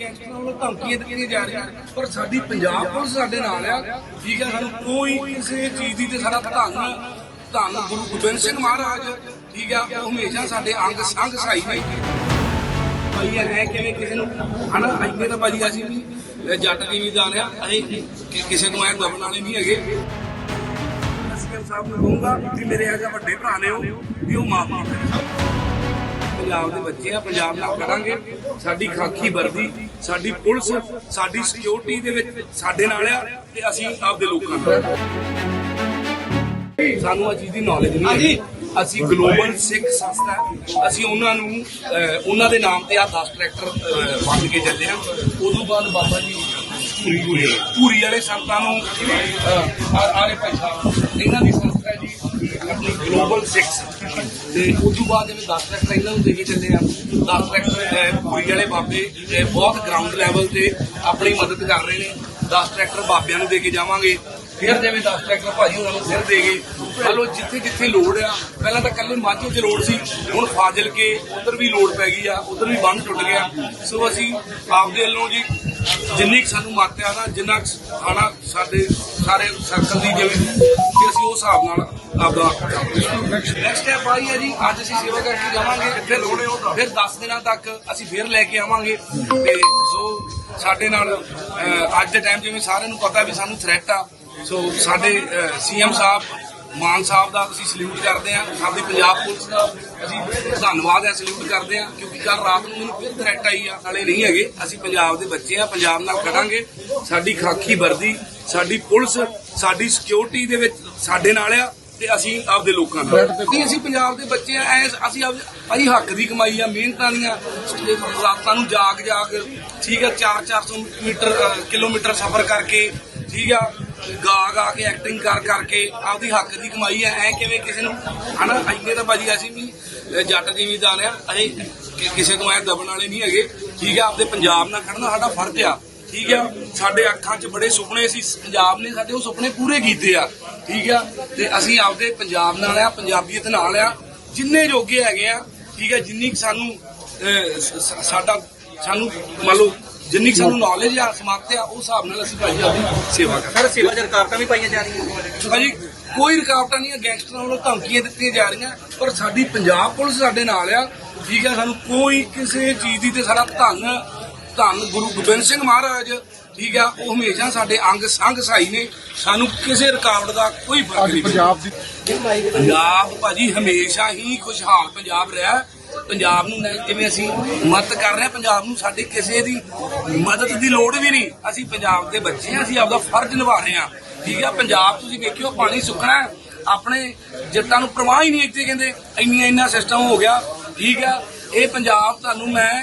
ਗੈਂਗਸਟਰਾਂ ਵੱਲੋਂ ਧਮਕੀਆਂ ਦਿੱਤੀਆਂ ਜਾ ਰਹੀਆਂ। ਪਰ ਸਾਡੀ ਪੰਜਾਬ ਪੁਲਿਸ ਸਾਡੇ ਨਾਲ ਆ। ਠੀਕ ਹੈ ਸਾਨੂੰ ਕੋਈ ਕਿਸੇ ਚੀਜ਼ ਦੀ ਤੇ ਸਾਡਾ ਧੰਨ ਧੰਨ ਗੁਰੂ ਗੋਬਿੰਦ ਸਿੰਘ ਮਹਾਰਾਜ, ਠੀਕ ਆ, ਉਹ ਹਮੇਸ਼ਾ ਸਾਡੇ ਅੰਗ ਸੰਗ ਸਹਾਈ ਨੇ। ਭਾਈ ਐ ਕਿਵੇਂ ਕਿਸੇ ਨੂੰ, ਹਨਾ ਇੰਨੇ ਤਾਂ ਭਾਜੀ ਅਸੀਂ ਵੀ ਇਹ ਜੱਟ ਜ਼ਿਮੀਦਾਰ ਆ, ਅਸੀਂ ਕਿਸੇ ਨੂੰ ਐ ਦਬਣ ਵਾਲੇ ਨਹੀਂ ਹੈਗੇ। ਸਾਹਿਬ ਨੂੰ ਕਹੂੰਗਾ ਕਿ ਮੇਰੇ ਐਜਾ ਵੱਡੇ ਭਰਾ ਨੇ ਉਹ, ਵੀ ਉਹ ਮਾਫ ਕਰਨ ਪੰਜਾਬ ਦੇ ਬੱਚੇ ਆ ਪੰਜਾਬ ਨਾਲ ਕਰਾਂਗੇ। ਸਾਡੀ ਖਾਕੀ ਵਰਦੀ ਸਾਡੀ ਪੁਲਿਸ ਸਾਡੀ ਸਿਕਿਉਰਿਟੀ ਦੇ ਵਿੱਚ ਸਾਡੇ ਨਾਲ ਆ ਤੇ ਅਸੀਂ ਆਪਦੇ ਲੋਕਾਂ ਨਾਲ ਸਾਨੂੰ ਆ ਚੀਜ਼ ਦੀ ਨੌਲੇਜ ਨਹੀਂ ਹਾਂਜੀ। ਅਸੀਂ ਗਲੋਬਲ ਸਿੱਖ ਸੰਸਥਾ ਹੈ। ਅਸੀਂ ਉਹਨਾਂ ਨੂੰ ਉਹਨਾਂ ਦੇ ਨਾਮ ਤੇ ਆ 10 ਟਰੈਕਟਰ ਵੰਡ ਕੇ ਚੱਲੇ ਆ। ਉਦੋਂ ਬਾਅਦ ਬਾਬਾ ਜੀ ਪੂਰੀ ਪੂਰੀ ਵਾਲੇ ਸੰਤਾਂ ਨੂੰ ਅਹ, ਆ ਆਲੇ ਭਾਈ ਸਾਹਿਬ ਇਹਨਾਂ ਦੀ ਸੰਸਥਾ ਹੈ ਜੀ। ਗਲੋਬਲ ਸਿੱਖ ਤੇ ਉਸ ਤੋਂ ਬਾਅਦ ਜਿਵੇਂ 10 ਟਰੈਕਟਰ ਇਹਨਾਂ ਨੂੰ ਦੇ ਕੇ ਚੱਲੇ ਆ 10 ਟਰੈਕਟਰ ਅਹ, ਪੂਰੀ ਵਾਲੇ ਬਾਬੇ ਬਹੁਤ ਗਰਾਊਂਡ ਲੈਵਲ ਤੇ ਆਪਣੀ ਮਦਦ ਕਰ ਰਹੇ ਨੇ। 10 ਟਰੈਕਟਰ ਬਾਬਿਆਂ ਨੂੰ ਦੇ ਕੇ ਜਾਵਾਂਗੇ। ਫਿਰ ਜਿਵੇਂ 10 ਟਰੈਕਟਰ ਭਾਜੀ ਉਹਨਾਂ ਨੂੰ ਫਿਰ ਦੇ ਗਏ ਹਲੋ ਜਿੱਥੇ ਜਿੱਥੇ ਲੋੜ ਆ ਪਹਿਲਾਂ ਤਾਂ ਕੱਲੇ ਮਾਝੇ 'ਚ ਲੋੜ ਸੀ ਹੁਣ ਫਾਜ਼ਿਲ ਕੇ ਉਧਰ ਵੀ ਲੋੜ ਪੈ ਗਈ ਆ ਉਧਰ ਵੀ ਬੰਨ ਟੁੱਟ ਗਿਆ। ਸੋ ਅਸੀਂ ਆਪਦੇ ਵੱਲੋਂ ਜੀ ਜਿੰਨੀ ਕੁ ਸਾਨੂੰ ਮਾਤਰਾ ਨਾ ਜਿੰਨਾ ਕੁ ਖਾਣਾ ਸਾਡੇ ਸਾਰੇ ਸਰਕਲ ਦੀ ਜਿਵੇਂ ਕਿ ਅਸੀਂ ਉਸ ਹਿਸਾਬ ਨਾਲ ਆਪਦਾ ਨੈਕਸਟ ਸਟੈਪ ਆਈ ਹੈ ਜੀ। ਅੱਜ ਅਸੀਂ ਸੇਵਾ ਕਰਕੇ ਜਾਵਾਂਗੇ, ਫਿਰ ਫਿਰ 10 ਦਿਨਾਂ ਤੱਕ ਅਸੀਂ ਫਿਰ ਲੈ ਕੇ ਆਵਾਂਗੇ। ਤੇ ਸੋ ਸਾਡੇ ਨਾਲ ਅੱਜ ਦੇ ਟਾਈਮ ਜਿਵੇਂ ਸਾਰਿਆਂ ਨੂੰ ਪਤਾ ਵੀ ਸਾਨੂੰ ਥ੍ਰੈਟ ਆ। ਸੋ ਸਾਡੇ ਸੀਐਮ ਸਾਹਿਬ, ਮਾਨ ਸਾਹਿਬ ਦਾ ਅਸੀਂ ਸਲੂਟ ਕਰਦੇ ਹਾਂ। ਸਾਡੀ ਪੰਜਾਬ ਪੁਲਿਸ ਦਾ ਅਸੀਂ ਧੰਨਵਾਦ ਹੈ ਸਲੂਟ ਕਰਦੇ ਹਾਂ, ਕਿਉਂਕਿ ਕੱਲ ਰਾਤ ਨੂੰ ਮੈਨੂੰ ਫਿਰ ਥ੍ਰੈਟ ਆਈ ਆ। ਨਾਲੇ ਨਹੀਂ ਹੈਗੇ, ਅਸੀਂ ਪੰਜਾਬ ਦੇ ਬੱਚੇ ਆ ਪੰਜਾਬ ਨਾਲ ਖੜਾਂਗੇ। ਸਾਡੀ ਖਾਕੀ ਵਰਦੀ, ਸਾਡੀ ਪੁਲਿਸ, ਸਾਡੀ ਸਿਕਿਉਰਿਟੀ ਦੇ ਵਿੱਚ ਸਾਡੇ ਨਾਲ ਆ। ਤੇ ਅਸੀਂ ਆਪਦੇ ਲੋਕਾਂ ਨਾਲ। ਨਹੀਂ ਅਸੀਂ ਪੰਜਾਬ ਦੇ ਬੱਚੇ ਆ ਐ ਅਸੀਂ ਆਪ ਅਸੀਂ ਹੱਕ ਦੀ ਕਮਾਈ ਆ ਮਿਹਨਤਾਂ ਦੀਆਂ ਰਾਤਾਂ ਨੂੰ ਜਾਗ ਜਾਗ ਠੀਕ ਆ 4-400 ਮੀਟਰ ਕਿਲੋਮੀਟਰ ਸਫ਼ਰ ਕਰਕੇ ਠੀਕ ਆ ਗਾ ਗਾ ਕੇ ਐਕਟਿੰਗ ਕਰ ਕਰਕੇ ਆਪਦੀ ਹੱਕ ਦੀ ਕਮਾਈ ਆ ਐ ਕਿਵੇਂ ਕਿਸੇ ਨੂੰ ਹਨਾ ਇੰਨੇ ਤਾਂ ਭਾਜੀ ਅਸੀਂ ਵੀ ਜੱਟ ਜ਼ਿਮੀਦਾਰ ਆ ਅਸੀਂ ਕਿਸੇ ਤੋਂ ਐ ਦਬਣ ਵਾਲੇ ਨਹੀਂ ਹੈਗੇ ਠੀਕ ਆ ਆਪਦੇ ਪੰਜਾਬ ਨਾਲ ਖੜਨਾ ਸਾਡਾ ਫਰਜ਼ ਆ। ਠੀਕ ਆ? ਸਾਡੇ ਅੱਖਾਂ 'ਚ ਬੜੇ ਸੁਪਨੇ ਸੀ ਪੰਜਾਬ ਨੇ ਸਾਡੇ ਉਹ ਸੁਪਨੇ ਪੂਰੇ ਕੀਤੇ ਆ ਠੀਕ ਆ? ਤੇ ਅਸੀਂ ਆਪਦੇ ਪੰਜਾਬ ਨਾਲ ਆ ਪੰਜਾਬੀਅਤ ਨਾਲ ਆ ਜਿੰਨੇ ਜੋਗੇ ਹੈਗੇ ਆ ਠੀਕ ਆ? ਜਿੰਨੀ ਸਾਨੂੰ ਸਾਡਾ ਸਾਨੂੰ ਮੰਨ ਲਓ ਜਿੰਨੀ ਸਾਨੂੰ ਨੌਲੇਜ ਆ ਸਮਾਪਤ ਆ ਉਸ ਹਿਸਾਬ ਨਾਲ ਅਸੀਂ ਭਾਈ ਆਪਦੀ ਸੇਵਾ ਕਰਦੇ ਸਰ ਸੇਵਾ ਚ ਰੁਕਾਵਟਾਂ ਵੀ ਪਾਈਆਂ ਜਾ ਰਹੀਆਂ ਭਾਜੀ ਕੋਈ ਰੁਕਾਵਟਾਂ ਨਹੀਂ ਗੈਂਗਸਟਰਾਂ ਵੱਲੋਂ ਧਮਕੀਆਂ ਦਿੱਤੀਆਂ ਜਾ ਰਹੀਆਂ ਪਰ ਸਾਡੀ ਪੰਜਾਬ ਪੁਲਿਸ ਸਾਡੇ ਨਾਲ ਆ ਠੀਕ ਹੈ ਸਾਨੂੰ ਕੋਈ ਕਿਸੇ ਚੀਜ਼ ਦੀ ਤੇ ਸਾਡਾ ਧੰਨ ਧੰਨ ਗੁਰੂ ਗੋਬਿੰਦ ਸਿੰਘ ਮਹਾਰਾਜ। ਠੀਕ ਆ ਉਹ ਹਮੇਸ਼ਾ ਸਾਡੇ ਅੰਗ ਸੰਗ ਸਹਾਈ ਨੇ। ਸਾਨੂੰ ਕਿਸੇ ਰੁਕਾਵਟ ਦਾ ਕੋਈ ਫ਼ਰਕ ਨਹੀਂ ਪੰਜਾਬ ਦੀ ਪੰਜਾਬ ਭਾਜੀ ਹਮੇਸ਼ਾ ਹੀ ਖੁਸ਼ਹਾਲ ਪੰਜਾਬ ਰਿਹਾ। ਪੰਜਾਬ ਨੂੰ ਨਾ- ਜਿਵੇਂ ਅਸੀਂ ਮਦਦ ਕਰ ਰਹੇ ਹਾਂ ਪੰਜਾਬ ਨੂੰ ਸਾਡੀ ਕਿਸੇ ਦੀ ਮਦਦ ਦੀ ਲੋੜ ਵੀ ਨਹੀਂ। ਅਸੀਂ ਪੰਜਾਬ ਦੇ ਬੱਚੇ ਹਾਂ ਅਸੀਂ ਆਪਦਾ ਫਰਜ਼ ਨਿਭਾ ਰਹੇ ਹਾਂ। ਠੀਕ ਹੈ ਪੰਜਾਬ ਤੁਸੀਂ ਵੇਖਿਓ ਪਾਣੀ ਸੁੱਕਣਾ ਹੈ। ਆਪਣੇ ਜੱਟਾਂ ਨੂੰ ਪ੍ਰਵਾਹ ਹੀ ਨਹੀਂ ਇੱਥੇ ਕਹਿੰਦੇ ਇੰਨੀਆਂ ਇੰਨਾ ਸਿਸਟਮ ਹੋ ਗਿਆ। ਠੀਕ ਹੈ ਇਹ ਪੰਜਾਬ ਤੁਹਾਨੂੰ ਮੈਂ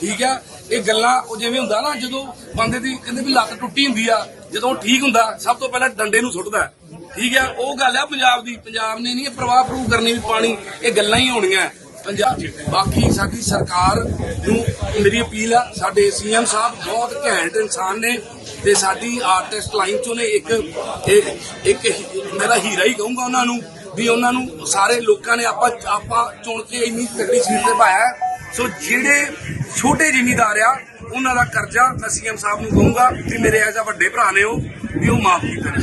ਠੀਕ ਆ, ਇਹ ਗੱਲਾਂ ਉਹ ਜਿਵੇਂ ਹੁੰਦਾ ਨਾ, ਜਦੋਂ ਬੰਦੇ ਦੀ ਕਹਿੰਦੇ ਵੀ ਲੱਤ ਟੁੱਟੀ ਹੁੰਦੀ ਆ, ਜਦੋਂ ਠੀਕ ਹੁੰਦਾ, ਸਭ ਤੋਂ ਪਹਿਲਾਂ ਡੰਡੇ ਨੂੰ ਸੁੱਟਦਾ ਠੀਕ ਆ, ਉਹ ਗੱਲ ਆ ਪੰਜਾਬ ਦੀ, ਪੰਜਾਬ ਨੇ ਨਹੀਂ ਪ੍ਰਵਾਹ ਪ੍ਰੂਵ ਕਰਨੀ ਵੀ ਪਾਣੀ, ਇਹ ਗੱਲਾਂ ਹੀ ਹੋਣੀਆਂ ਪੰਜਾਬ ਬਾਕੀ ਸਾਡੀ ਸਰਕਾਰ ਨੂੰ ਮੇਰੀ ਅਪੀਲ ਆ, ਸਾਡੇ ਸੀਐਮ ਸਾਹਿਬ ਬਹੁਤ ਘੈਂਟ ਇਨਸਾਨ ਨੇ ਤੇ ਸਾਡੀ ਆਰਟਿਸਟ ਲਾਈਨ ਚੋਂ ਨੇ ਇੱਕ ਇਹ- ਇੱਕ ਮੇਰਾ ਹੀਰਾ ਹੀ ਕਹੂੰਗਾ ਉਹਨਾਂ ਨੂੰ ਵੀ ਉਹਨਾਂ ਨੂੰ ਸਾਰੇ ਲੋਕਾਂ ਨੇ ਆਪਾਂ ਆਪਾਂ ਚੁਣ ਕੇ ਇੰਨੀ ਤਕੜੀ ਸੀਟ ਤੇ ਪਾਇਆ ਸੋ ਜਿਹੜੇ ਛੋਟੇ ਜ਼ਿਮੀਦਾਰ ਆ, ਉਹਨਾਂ ਦਾ ਕਰਜ਼ਾ ਮੈਂ ਸੀਐਮ ਸਾਹਿਬ ਨੂੰ ਕਹੂੰਗਾ ਵੀ ਮੇਰੇ ਐਜ ਆ ਵੱਡੇ ਭਰਾ ਨੇ ਉਹ, ਵੀ ਉਹ ਮਾਫ ਕੀਤੇ